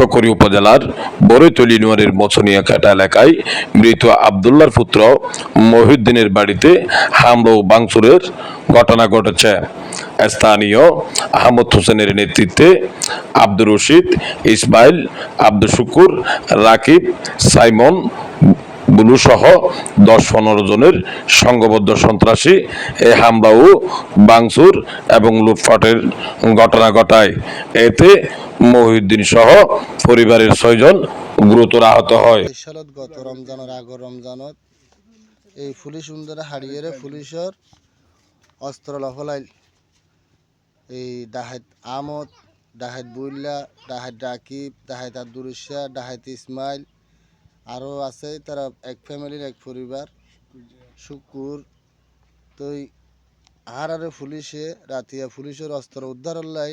চকরি উপজেলার বরৈতলি নোয়ারের মছনিয়া কাটা এলাকায় মৃত আবদুল্লার পুত্র মহিউদ্দিনের বাড়িতে হামলা ও বাংসুরের ঘটনা ঘটেছে। স্থানীয় আহমদ হোসেনের নেতৃত্বে আব্দুর রশিদ, ইসমাইল আব্দুল শুকুর, রাকিব, সাইমন বুলু সহ দশ পনেরো জনের সংঘবদ্ধ সন্ত্রাসী এই হামলা ও বাংসুর এবং লুটপাটের ঘটনা ঘটায়। এতে মহিউদ্দিন সহ পরিবারের ছয়জন গুরুতর আহত হয়। গত রমজানের আগর রমজানত এই পুলিশ সুন্দরে হারিয়ে পুলিশের অস্ত্র লফলাই এই ডাহাত আমদ ডাহাত বুল্লা ডাহাত ডাকিব ডাহাত আব্দুল ইসা ডাহাত ইসমাইল আরও আছে, তারা এক ফ্যামিলির এক পরিবার। শুকুর তো আর আরে পুলিশে, রাতিয়া পুলিশের অস্ত্র উদ্ধার হল্লাই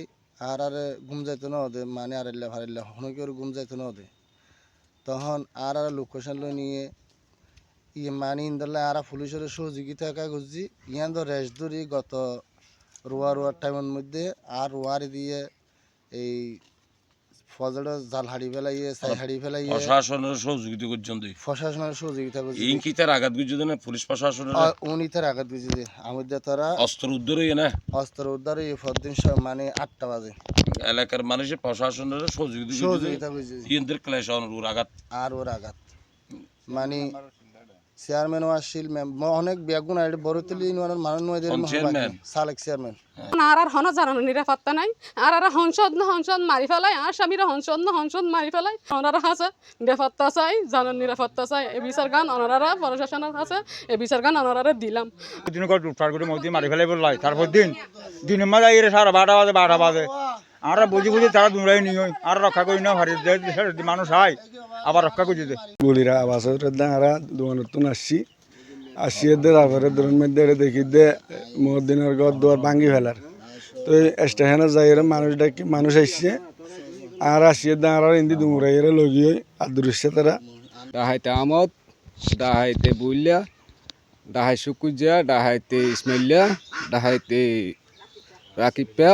আর ঘুম যাইতো না ওদের মানে আরেল্লা ফারেল্লা হনকের ঘুম যাইতো না ওদের। তখন আর আর লোকেশন নিয়ে ইয়ে মানি ইন্দালে আর পুলিশের সহযোগিতা একা খুঁজছি ইয়ান তো রেস্ট ধরি গত রোয়া রোয়ার টাইমের মধ্যে, আর রোয়ারি দিয়ে এই ফজলের জাল হাড়ি ফেলাইয়ে সাই হাড়ি ফেলাইয়ে। প্রশাসনের সহযোগিতা করছেন তুই প্রশাসনের সহযোগিতা করছি। ইঙ্কিতের আঘাত গুজে না পুলিশ প্রশাসনের? উনি তার আঘাত বুঝি যে আমাদের তারা অস্ত্র উদ্ধার হইয়ে না? অস্ত্র উদ্ধার পরদিন স- মানে আটটা বাজে। এলাকার মানুষের প্রশাসনের সহযোগিতা করছে। সহযোগিতা বুঝি ইন্দ্রের ক্লেশ অনুর আঘাত? আর ওর আঘাত। মানে চেয়ারম্যানও আসছিল মেম- ম- অনেক বেগুন আইডি বড়তলি ইউনিয়নের মানুষ নয়দের কোন চেয়ারম্যান? সালেক চেয়ারম্যান আর আর হন জানানো নিরাপত্তা নাই। আর আর হংসদ না হংসদ মারি ফেলাই আর স্বামীরা হংসদ না হংসদ মারি ফেলাই। ওনারা আছে নিরাপত্তা চাই জানার নিরাপত্তা চাই এ বিচার গান ওনারা প্রশাসনের আছে এ বিচার গান ওনারা দিলাম। দিন করে মারি ফেলাই বললাই তারপর দিন দিনের মাঝে আইরে সারা বারোটা বাজে বারোটা বাজে। আমরা বুঝি বুঝি তারা দূরাই নিয়ে আর রক্ষা করি না হারি মানুষ হয় আবার রক্ষা করে দে। গুলিরা আবাসের দাঁড়া দোকানের তো আসছি। আসিয়ে দে তারপরে দোকান মধ্যে এটা দেখি দে মদিনের ঘর দুয়ার ভাঙ্গি ফেলার। তো স্টেশনে যাই এরা মানুষ ডাকি মানুষ আসছে। আর আসিয়ে দাঁড়ার ইন্দি দুমুরাই এরা লগিয়ে আর দৃশ্য তারা। ডাহাইতে আমদ ডাহাইতে বুইল্লা ডাহাই সুকুজা ডাহাইতে ইসমাইল্লা ডাহাইতে রাকিপ্পা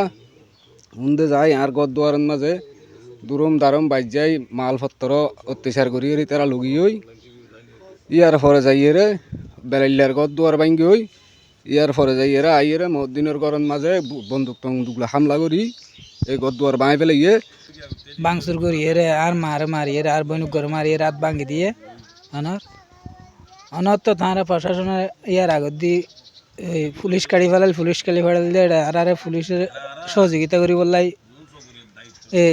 হুন্দে যাই, আর গদ দুয়ারের মাঝে দুরম দারম বাইর যাই মালপত্র অত্যাচার করি তারা লগি হই। ইয়ার পরে যাই রে বেলাইলার গদ দুয়ার ভাঙ্গি হই। ইয়ার পরে যাই এরা আই রে মদিনের গরম মাঝে বন্দুক টন্দুকলা হামলা করি। এই গদ দুয়ার বাঁই পেলে ইয়ে বাংসুর করিয়ে রে আর মারে মারিয়ে রে আর বনুক করে মারিয়ে রাত ভাঙ্গি দিয়ে। অনর অনর তো তাঁরা প্রশাসনের ইয়ার আগত দি এই পুলিশ কাড়ি ফেলাল, পুলিশ কাড়ি ফেলাল দিয়ে আর আরে পুলিশের সহযোগিতা করি বললাই। এ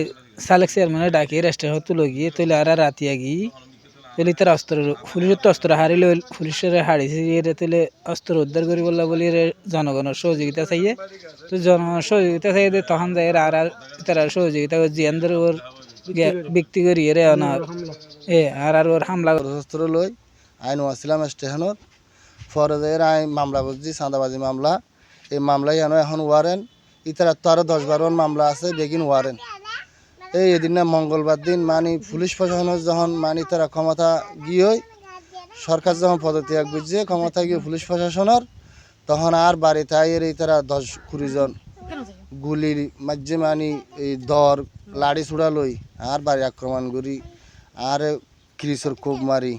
সালেক চেয়ারম্যানে ডাকি রেস্টুরেন্ট তুলে গিয়ে তুলে আর রাতিয়া গিয়ে তুলি তার অস্ত্র পুলিশের তো অস্ত্র হারিল পুলিশের হারিয়েছে রে অস্ত্র উদ্ধার করি বললা বলি রে জনগণের সহযোগিতা চাইয়ে। তো জনগণের সহযোগিতা চাইয়ে দে তখন যায় আর আর তারা সহযোগিতা এন্দ্র ওর ব্যক্তি করি রে অনার এ আর আর ওর হামলা অস্ত্র লই। আইন আসছিলাম স্টেশনত যাই আইন মামলা করছি চাঁদাবাজি মামলা। এই মামলাই এনো এখন ওয়ারেন ইতারা তো আরও দশ বারো মামলা আছে বেগিন ওয়ারেন এই এদিন না মঙ্গলবার দিন মানে পুলিশ প্রশাসনের যখন মানে তারা ক্ষমতা গিয়ে সরকার যখন পদত্যাগ বুঝছে, ক্ষমতা গিয়ে পুলিশ প্রশাসনের, তখন আর বাড়িতে আইয়ের এই তারা দশ কুড়ি জন গুলির মাঝে মানে এই দর, লাড়ি ছুড়া লই, আর বাড়ি আক্রমণ করি, আর ক্রিসর কোপ মারি।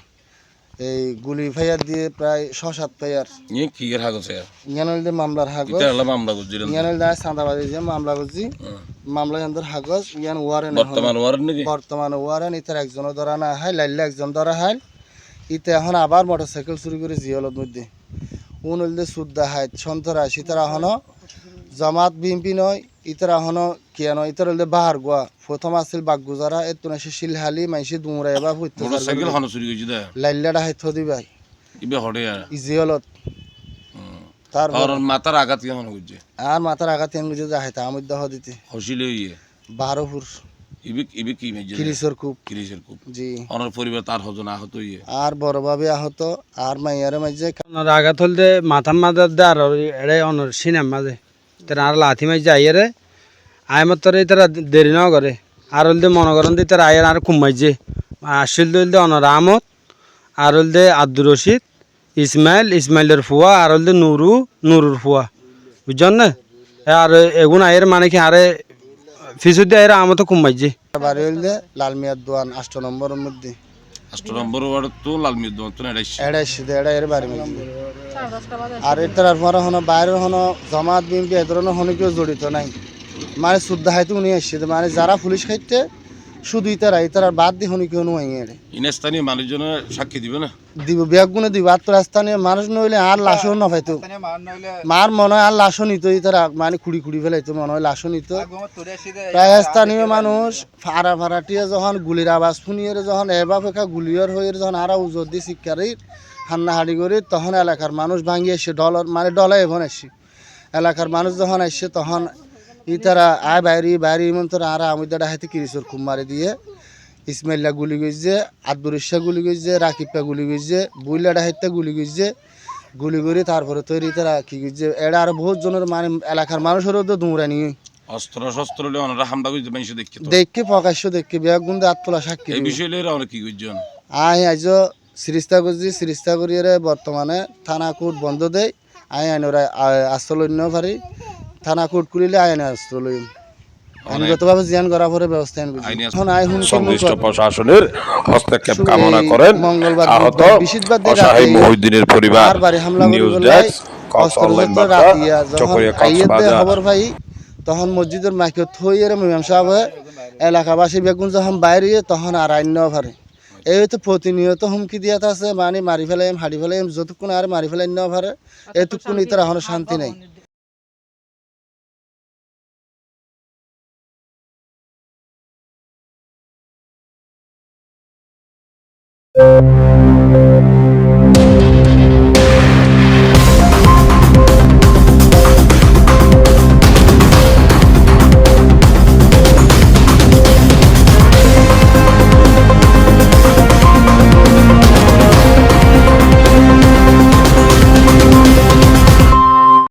এই গুলি ফাইয়ার দিয়ে প্রায় ছ সাত ফাইয়ার। ইয়ে কি এর হাগজ ইয়ানলদে মামলার হাগজ। ইতা হলো মামলা করছিলেন ইয়ানলদে চাঁদাবাজি যে মামলা করছি মামলা ইয়ানদের হাগজ ইয়ান ওয়ারেন। বর্তমান ওয়ারেন নাকি? বর্তমানে ওয়ারেন ইতার একজনও ধরা না হয় লাইলে একজন ধরা হয়। ইতে এখন আবার মোটর সাইকেল চুরি করে জিয়লত মধ্যে উন হলদে সুদ্দা হায় সন্তরা সীতারা এখনও জামাত বিএমপি নয় ইতারা কিয়া নয় ইতার হলদে বাহার গোয়া। প্রথম আছিল বাগগুজারা এর তুনে সে শিলহালি মাইসি দুমরা এবার মোটর সাইকেল হন চুরি করছি দা। লাইলাটা হাই থদি ভাই। ইবে হড়ে আর। ইজিয়লত তারপর আর মাথার আঘাত কি হন আর মাথার আঘাত এন বুঝে যায় তা আমি দহ দিতে। হসিলে ইয়ে বারোপুর। ইবে ইবে কি মেজে কিরিসর খুব কিরিসের খুব জি। অনার পরিবার তার হজন আহত ইয়ে আর বড়ভাবে আহত আর মাইয়ারে মাঝে ওনার আঘাত হলদে মাথার মাঝে দে আর এড়ে অনর সিনেম মাঝে। তারা আর লাথি মাঝে আইয়ে আয় মাত্র তারা দেরি না করে আর হলদে মনে করেন দিয়ে তারা আয়ের আর কুমাইছে আসিল দে অনর আহমদ আর হলদে আব্দুর রশিদ ইসমাইল ইসমাইলের ফুয়া আর হলদে নুরু নুরুর ফুয়া বুঝছেন না আর এগুন আয়ের মানে কি আরে ফিসুদ দিয়ে এরা আমতো কুমাইছে বাড়ি হইলে লালমিয়ার দোয়ান আষ্ট নম্বরের মধ্যে এড়াইছে বাড়ি আর এটার পরে হনো বাইরে হনো জমাত বিএমপি এ ধরনের হনো কেউ জড়িত নাই মানে শুদ্ধ হাইতে উনি এসছে মানে যারা পুলিশ খাইতে শুধু ইতারা ইতারা বাদ দিয়ে হনি কেউ নুয়াই এড়ে। ইনস্থানীয় মানুষজনের সাক্ষী দিবে না? দিব ব্যাগ গুনে দিব আর তোর স্থানীয় মানুষ নইলে আর লাশও না পাইতো মার মনে হয় আর লাশও নিত তারা মানে কুড়ি কুড়ি ফেলাইতো মনে হয় লাশও নিত। প্রায় স্থানীয় মানুষ ফাড়া ফাড়াটিয়ে যখন গুলির আওয়াজ শুনিয়ে যখন এবার ফেকা গুলিয়র হয়ে যখন আরা উজর দি শিক্ষারির হান্না হাড়ি করে তখন এলাকার মানুষ ভাঙি এসে ডলার মানে ডলাই এখন আসছে এলাকার মানুষ যখন আসছে তখন বাইরি বাইরি ইমন তোরা আর আমি দাদা হাতে কিরিসর খুব মারি দিয়ে। ইসমাইল্লা গুলি গইছে আব্দুর ইসা গুলি গইছে রাকিবটা গুলি গইছে বুইলাটা হাইতে গুলি গইছে। গুলি করে তারপরে তৈরি তারা কি গইছে এটা আর বহুত জনের মানে এলাকার মানুষেরও তো দৌড়ানি। অস্ত্র শস্ত্র হলে ওনারা হামলা মানুষ দেখকে প্রকাশ্য দেখকে বিয়াক গুন্দে আত্মলা সাক্ষী এই। বিষয়ে লইরা কি আই আজ সিরিস্তা করছি সিরিস্তা করিয়ে বর্তমানে থানা কোর্ট বন্ধ দেয় আই আইন ওরা আশ্রয় লইন পারি। থানা কোর্ট খুলিলে আইনে আশ্রয় লইম। আইনগতভাবে জিয়ান করার পরে ব্যবস্থা এখন আই হুমকি সংশ্লিষ্ট প্রশাসনের হস্তক্ষেপ কামনা করেন মঙ্গলবার, আহত বৃহস্পতিবার দিন অসহায় মহিউদ্দিনের পরিবার করে নিউজ ডেস্ক খবর পাই তখন মসজিদের মাইকে থইয়ের মিমাম সাহেব এলাকাবাসী বেগুন যখন বাইরে তখন আর আইন পারে। এই তো প্রতিনিয়ত হুমকি দিয়া আছে মানে মারি ফেলাইম হাড়ি ফেলাইম যতক্ষণ আর মারি ফেলাই নেওয়া পারে এতক্ষণ ইতার এখনও শান্তি নাই।